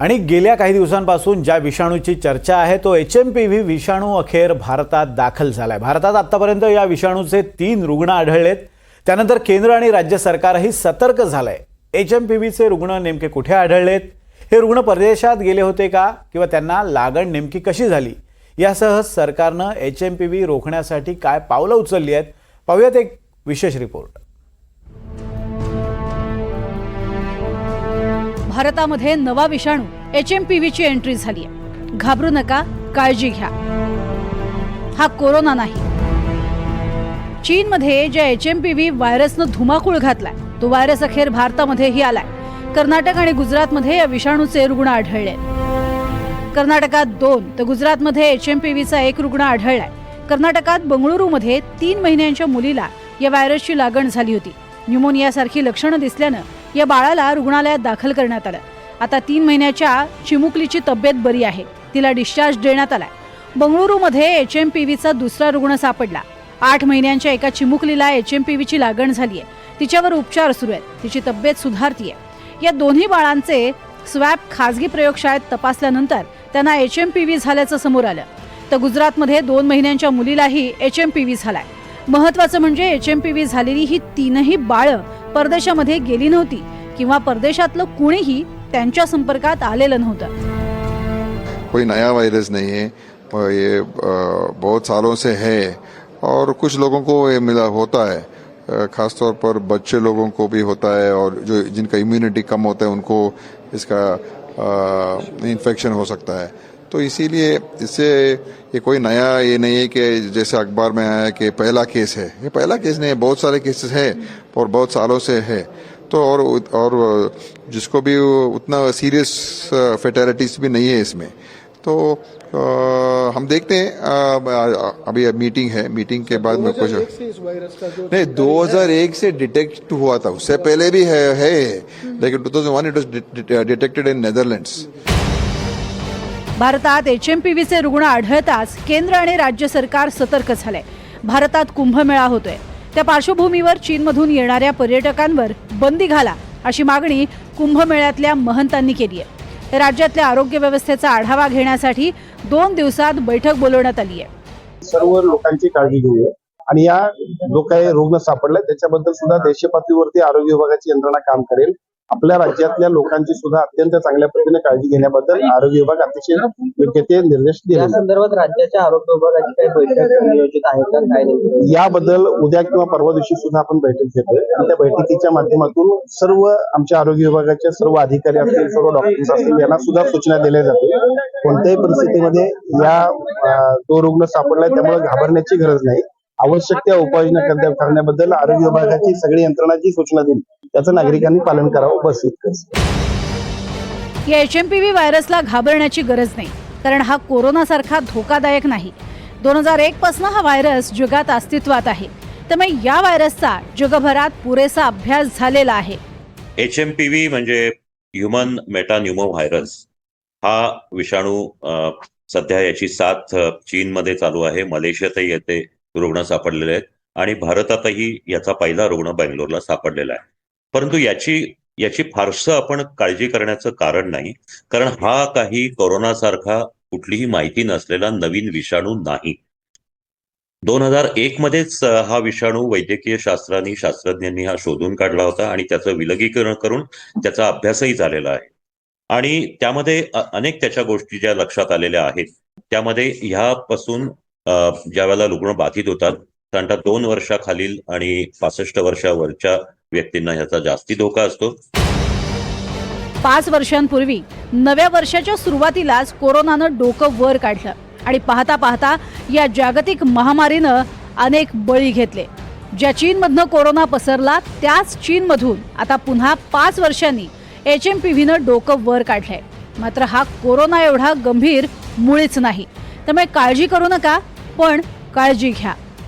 आणि गेल्या काही दिवसांपासून ज्या विषाणूची चर्चा आहे तो एच एम पी व्ही विषाणू अखेर भारतात दाखल झालाय. भारतात आतापर्यंत या विषाणूचे तीन रुग्ण आढळलेत. त्यानंतर केंद्र आणि राज्य सरकारही सतर्क झालंय. एच एम पी व्हीचे रुग्ण नेमके कुठे आढळलेत? हे रुग्ण परदेशात गेले होते का? किंवा त्यांना लागण नेमकी कशी झाली? यासह सरकारनं एच एम पी व्ही रोखण्यासाठी काय पावलं उचलली आहेत? पाहूयात एक विशेष रिपोर्ट. भारतामध्ये नवा विषाणू एच एम पी व्हीची एंट्री झाली आहे घाबरू नका काळजी घ्या. हा कोरोना नाही. चीनमध्ये ज्या एच एम पी व्ही व्हायरसनं धुमाकूळ घातलाय तो व्हायरस अखेर भारतामध्येही आलाय. कर्नाटक आणि गुजरातमध्ये या विषाणूचे रुग्ण आढळले कर्नाटकात दोन तर गुजरातमध्ये एच एम पी व्हीचा एक रुग्ण आढळलाय. कर्नाटकात बंगळुरूमध्ये तीन महिन्यांच्या मुलीला या व्हायरसची लागण झाली होती. न्यूमोनियासारखी लक्षणं दिसल्यानं या बाळाला रुग्णालयात दाखल करण्यात आलं. आता तीन महिन्याच्या चिमुकलीची तब्येत बरी आहे. तिला डिस्चार्ज देण्यात आलाय. बंगळुरूमध्ये एच एम पी व्हीचा दुसरा रुग्ण सापडला. आठ महिन्यांच्या एका चिमुकलीला एच एम पी व्हीची लागण झाली आहे तिच्यावर उपचार सुरू आहेत. तिची तब्येत सुधारतीये. या दोन्ही बाळांचे स्वॅब खासगी प्रयोगशाळेत तपासल्यानंतर त्यांना एच एम पी व्ही झाल्याचं समोर आलं. तर गुजरातमध्ये दोन महिन्यांच्या मुलीलाही एच एम पी व्ही झालाय. महत्वाचं म्हणजे एच एम पी व्ही झालेली ही तीनही बाळं परदेशामध्ये गेली नव्हती किंवा परदेशातलं कुणीही त्यांच्या संपर्कात आलेलं नव्हतं. कोई नया वायरस नहीं है ये बहुत सालों से है और कुछ लोगों को ये मिला होता है। खासतौर पर बच्चे लोगों को भी होता है और जो जिनका इम्यूनिटी कम होता है उनको इसका इन्फेक्शन हो सकता है। तो इसीलिए इससे ये कोई नया ये नहीं है कि जैसे अखबार में आया कि पहला केस है। ये पहला केस नहीं है, बहुत सारे केसेस है और बहुत सालों से है। तो और और जिसको भी उतना सीरियस फेटेलिटीज भी नहीं है इसमें। तो अ, हम देखते हैं अ, अभी मीटिंग है मीटिंग के बाद में कुछ नहीं 2001 से डिटेक्ट हुआ था उससे पहले भी है, है। लेकिन 2001 it was detected in Netherlands भारतात एच एम पी व्हीचे रुग्ण आढळताच केंद्र आणि राज्य सरकार सतर्क झालंय भारतात कुंभमेळा होतोय. त्या पार्श्वभूमीवर चीनमधून येणाऱ्या पर्यटकांवर बंदी घाला अशी मागणी कुंभमेळ्यातल्या महंतांनी केली आहे. राज्यातल्या आरोग्य व्यवस्थेचा आढावा घेण्यासाठी दोन दिवसात बैठक बोलवण्यात आली आहे. सर्व लोकांची काळजी घेऊया. आणि या जो काही रुग्ण सापडलाय त्याच्याबद्दल सुद्धा देशीय पातळीवरती आरोग्य विभागाची यंत्रणा काम करेल. आपल्या राज्यातल्या लोकांची सुद्धा अत्यंत चांगल्या पद्धतीने काळजी घेण्याबद्दल आरोग्य विभाग अतिशय योग्य ते निर्देश या दिले संदर्भात राज्याच्या आरोग्य विभागाची काही बैठक नियोजित आहे का? काय नाही? याबद्दल उद्या किंवा परवा दिवशी सुद्धा आपण बैठक घेतोय आणि त्या बैठकीच्या माध्यमातून सर्व आमच्या आरोग्य विभागाचे सर्व अधिकारी असतील सर्व डॉक्टर्स असतील यांना सुद्धा सूचना दिल्या जातील. कोणत्याही परिस्थितीमध्ये या तो रुग्ण सापडलाय त्यामुळे घाबरण्याची गरज नाही. आवश्यक त्या उपाययोजना करण्या- करण्याबद्दल आरोग्य विभागाची सगळी यंत्रणाची सूचना दिली. त्याचं नागरिकांनी पालन करावं बस इतकंच. या एच एम पी व्ही व्हायरसला घाबरण्याची गरज नाही कारण हा कोरोनासारखा धोकादायक नाही. दोन हजार एक पासून हा व्हायरस जगात अस्तित्वात आहे. त्यामुळे या व्हायरसचा जगभरात पुरेसा अभ्यास झालेला आहे. एच एम पी व्ही म्हणजे ह्युमन मेटान्युमो व्हायरस हा विषाणू सध्या याची साथ चीनमध्ये चालू आहे मलेशियातही येथे रुग्ण सापडलेले आहेत आणि भारतातही याचा पहिला रुग्ण बेंगलोरला सापडलेला आहे. परंतु याची याची फारसं आपण काळजी करण्याचं कारण नाही. कारण हा काही कोरोनासारखा कुठलीही माहिती नसलेला नवीन विषाणू नाही. दोन हजार एक मध्येच हा विषाणू वैद्यकीय शास्त्रांनी शास्त्रज्ञांनी हा शोधून काढला होता आणि त्याचं विलगीकरण करून त्याचा अभ्यासही झालेला आहे. आणि त्यामध्ये अनेक त्याच्या गोष्टी ज्या लक्षात आलेल्या आहेत त्यामध्ये ह्यापासून अ, ज्या वेळेला रुग्ण बाधित होतात साधारणतः दोन वर्षाखालील आणि पासष्ट वर्षावरच्या व्यक्तींना ह्याचा जास्ती धोका असतो. पाच वर्षांपूर्वी नव्या वर्षाच्या सुरुवातीलाच कोरोनानं डोकं वर काढलं आणि पाहता पाहता या जागतिक महामारीनं अनेक बळी घेतले. ज्या चीनमधनं कोरोना पसरला त्याच चीनमधून आता पुन्हा पाच वर्षांनी एच एम पी व्हीनं डोकं वर काढलंय. मात्र हा कोरोना एवढा गंभीर मुळीच नाही. त्यामुळे काळजी करू नका पण काळजी घ्या.